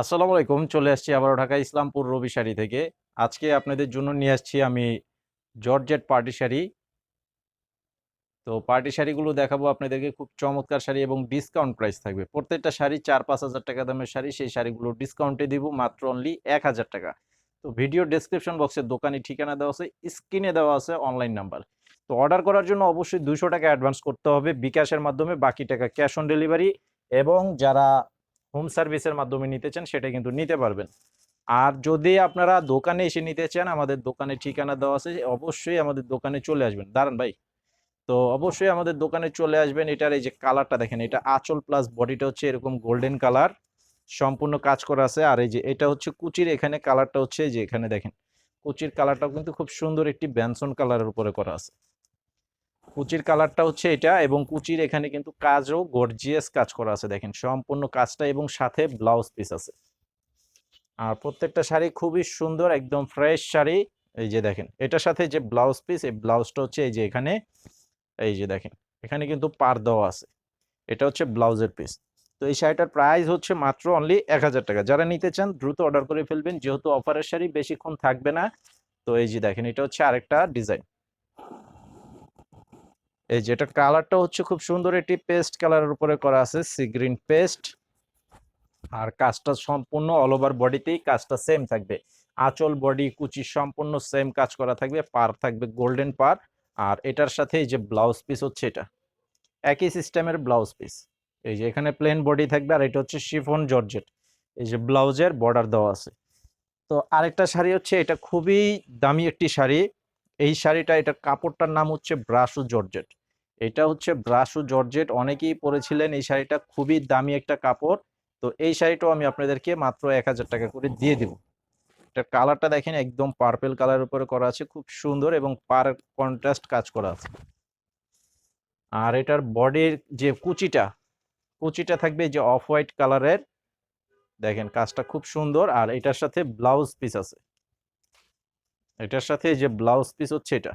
আসসালামু আলাইকুম, চলে আসছি আবারও ঢাকা ইসলামপুর রবি শাড়ি থেকে। আজকে আপনাদের জন্য নিয়ে আসছি আমি জর্জেট পার্টি শাড়ি। তো পার্টি শাড়িগুলো দেখাবো আপনাদেরকে। খুব চমৎকার শাড়ি এবং ডিসকাউন্ট প্রাইস থাকবে। প্রত্যেকটা শাড়ি চার পাঁচ হাজার টাকা দামের শাড়ি, সেই শাড়িগুলো ডিসকাউন্টে দিব মাত্র অনলি এক হাজার টাকা। তো ভিডিও ডেসক্রিপশন বক্সে দোকানে ঠিকানা দেওয়া আছে স্ক্রিনে দেওয়া আছে অনলাইন নাম্বার তো অর্ডার করার জন্য অবশ্যই দুশো টাকা অ্যাডভান্স করতে হবে বিকাশের মাধ্যমে, বাকি টাকা ক্যাশ অন ডেলিভারি এবং যারা হোম সার্ভিসের মাধ্যমে নিতে চান সেটা কিন্তু নিতে পারবেন। আর যদি আপনারা দোকানে এসে নিতে চান, আমাদের দোকানে ঠিকানা দেওয়া আছে, অবশ্যই আমাদের দোকানে চলে আসবেন। দাঁড়ান ভাই। তো অবশ্যই আমাদের দোকানে চলে আসবেন। এটার এই যে কালারটা দেখেন, এটা আঁচল প্লাস বডিটা হচ্ছে এরকম গোল্ডেন কালার সম্পূর্ণ কাজ করা আছে। আর এই যে এটা হচ্ছে কুচির, এখানে কালারটা হচ্ছে যে এখানে দেখেন। কুচির কালারটাও কিন্তু খুব সুন্দর একটি ব্যানসন কালারের উপরে করা আছে। কুচির কালারটা হচ্ছে এটা এবং কুচির এখানে কিন্তু কাজও গর্জিয়াস কাজ করা আছে, দেখেন। সম্পূর্ণ কাজটা এবং সাথে ব্লাউজ পিস আছে। আর প্রত্যেকটা শাড়ি খুবই সুন্দর, একদম ফ্রেশ শাড়ি। এই যে দেখেন, এটার সাথে যে ব্লাউজ পিস এই ব্লাউজটা হচ্ছে এই যে এখানে, এই যে দেখেন, এখানে কিন্তু পার দেওয়া আছে। এটা হচ্ছে ব্লাউজের পিস তো এই শাড়িটার প্রাইস হচ্ছে মাত্র অনলি এক হাজার টাকা। যারা নিতে চান, দ্রুত অর্ডার করে ফেলবেন। যেহেতু অফারের শাড়ি বেশিক্ষণ থাকবে না, তো এই যে দেখেন, এটা হচ্ছে আরেকটা ডিজাইন এই যে এটা কালারটা হচ্ছে খুব সুন্দর একটি পেস্ট কালারের উপরে করা আছে, সি গ্রিন পেস্ট। আর কাজটা সম্পূর্ণ অল ওভার বডিতেই কাজটা সেম থাকবে। আঁচল বডি কুচি সম্পূর্ণ সেম কাজ করা থাকবে, পার থাকবে গোল্ডেন পার। আর এটার সাথে এই যে ব্লাউজ পিস হচ্ছে এটা, একই সিস্টেমের ব্লাউজ পিস এই যে এখানে প্লেন বডি থাকবে, আর এটা হচ্ছে শিফন জর্জেট। এই যে ব্লাউজের বর্ডার দেওয়া আছে। তো আরেকটা শাড়ি হচ্ছে, এটা খুবই দামি একটি শাড়ি। এই শাড়িটা, এটার কাপড়টার নাম হচ্ছে ব্রাশু জর্জেট। এটা হচ্ছে ব্রাশু জর্জেট। অনেকেই পরেছিলেন এই শাড়িটা, খুবই দামি একটা কাপড়। তো এই শাড়িটাও আমি আপনাদেরকে মাত্র এক হাজার টাকা করে দিয়ে দিব। এটার কালারটা দেখেন, একদম পার্পেল কালার উপরে করা আছে, খুব সুন্দর এবং পার কন্ট্রাস্ট কাজ করা আছে। আর এটার বডির যে কুচিটা কুচিটা থাকবে যে অফ হোয়াইট কালারের দেখেন, কাজটা খুব সুন্দর। আর এটার সাথে ব্লাউজ পিস আছে। এটার সাথে যে ব্লাউজ পিস হচ্ছে এটা।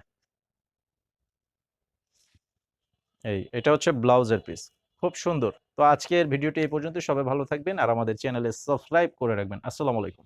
এই, এটা হচ্ছে ব্লাউজের পিস খুব সুন্দর। তো আজকের ভিডিওটি এই পর্যন্ত সবাই ভালো থাকবেন আর আমাদের চ্যানেলে সাবস্ক্রাইব করে রাখবেন। আসসালামু আলাইকুম।